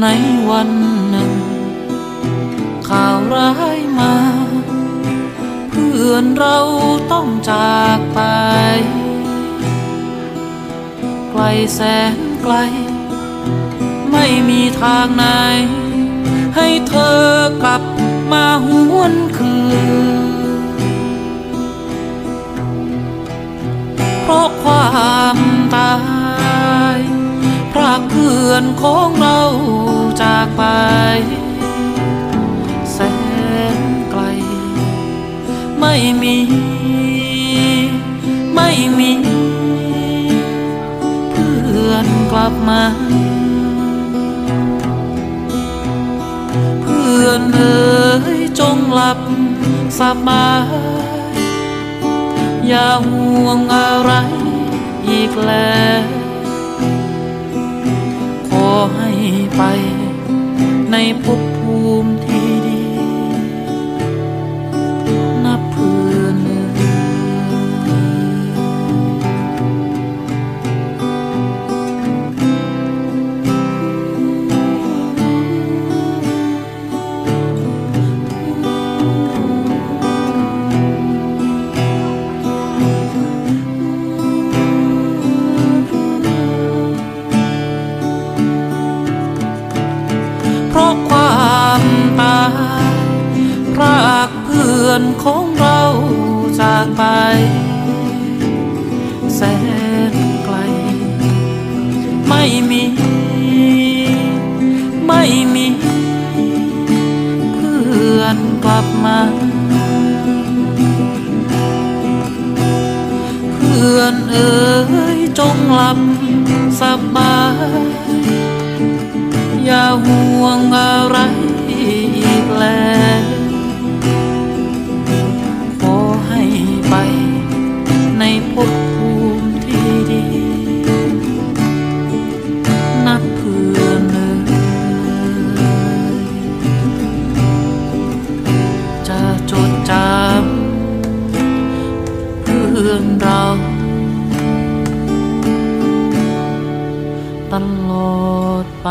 ในวันหนึ่ง ข่าวร้ายมา เพื่อนเราต้องจากไป ไกลแสนไกล ไม่มีทางไหน ให้เธอกลับมาหวนคืนากเพื่อนของเราจากไป แสนไกล ไม่มี ไม่มี เพื่อนกลับมา เพื่อนเอ๋ยจงหลับสบายอย่าห่วงอะไรอีกแล้ว ไป ในภพภูมิที่ เพราะความตายพรากเพื่อนของเราจากไป แสนไกล ไม่มี ไม่มี เพื่อนกลับมา เพื่อนเอ๋ยจงหลับสบาย ห่วงอะไรอีกแล้วขอให้ไปในภพภูมิที่ดี นับเพื่อนเลยจะจดจำเพื่อนเราตลอดไป